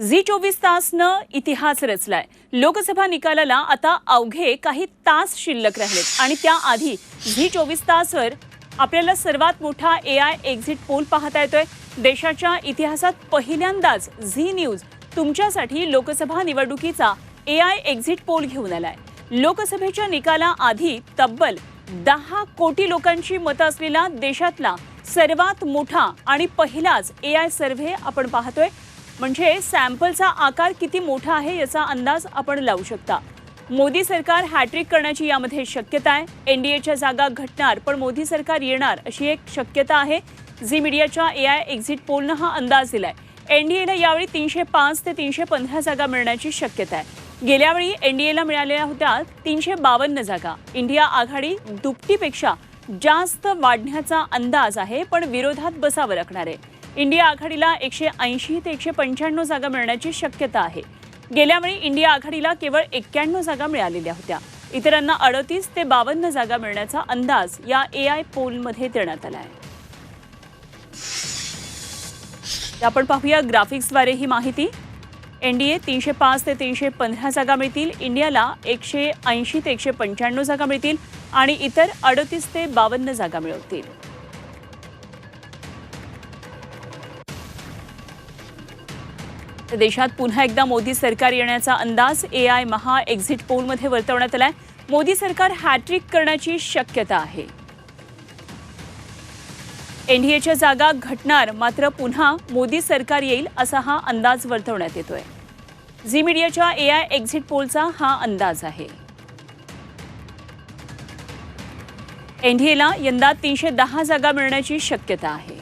Zee चोवीस तासनं इतिहास रचलाय. लोकसभा निकालाला आता अवघे काही तास शिल्लक राहिलेत. आणि त्याआधी झी चोवीस तासवर आपल्याला सर्वात मोठा ए आय एक्झिट पोल पाहता येतोय. देशाच्या इतिहासात पहिल्यांदाच झी न्यूज तुमच्यासाठी लोकसभा निवडणुकीचा ए आय एक्झिट पोल घेऊन आलाय. लोकसभेच्या निकालाआधी तब्बल दहा कोटी लोकांची मतं असलेला देशातला सर्वात मोठा आणि पहिलाच ए आय सर्व्हे आपण पाहतोय. म्हणजे सॅम्पलचा आकार किती मोठा आहे याचा अंदाज आपण लावू शकता. मोदी सरकार हॅट्रिक करण्याची यामध्ये शक्यता आहे. एनडीएच्या जागा घटणार पण मोदी सरकार येणार अशी एक शक्यता आहे. झी मीडियाच्या ए आय एक्झिट पोलनं हा अंदाज दिलाय. एनडीएला यावेळी तीनशे पाच ते तीनशे पंधरा जागा मिळण्याची शक्यता आहे. गेल्यावेळी एनडीएला मिळालेल्या होत्या तीनशे बावन्न जागा. इंडिया आघाडी दुपटीपेक्षा जास्त वाढण्याचा अंदाज आहे पण विरोधात बसावं लागणार आहे. इंडिया आघाडीला एकशे ऐंशी ते एकशे पंच्याण्णव जागा मिळण्याची शक्यता आहे. गेल्यावेळी इंडिया आघाडीला केवळ एक्क्याण्णव जागा मिळालेल्या होत्या. इतरांना अडतीस ते बावन्न जागा मिळण्याचा अंदाज या ए आय पोलमध्ये देण्यात आला आहे आपण पाहूया ग्राफिक्सद्वारे ही माहिती. एनडीए तीनशे पाच ते तीनशे पंधरा जागा मिळतील. इंडियाला एकशे ऐंशी ते एकशे पंच्याण्णव जागा मिळतील आणि इतर अडतीस ते बावन्न जागा मिळवतील. देशात पुन्हा एकदा मोदी सरकार येण्याचा अंदाज ए आय महा एक्झिट पोलमध्ये वर्तवण्यात आलाय. मोदी सरकार हॅट्रिक करण्याची शक्यता आहे. एनडीएच्या जागा घटणार मात्र पुन्हा मोदी सरकार येईल असा हा अंदाज वर्तवण्यात येतोय. झी मीडियाच्या ए आय एक्झिट पोलचा हा अंदाज आहे. एनडीएला यंदा तीनशे दहा जागा मिळण्याची शक्यता आहे.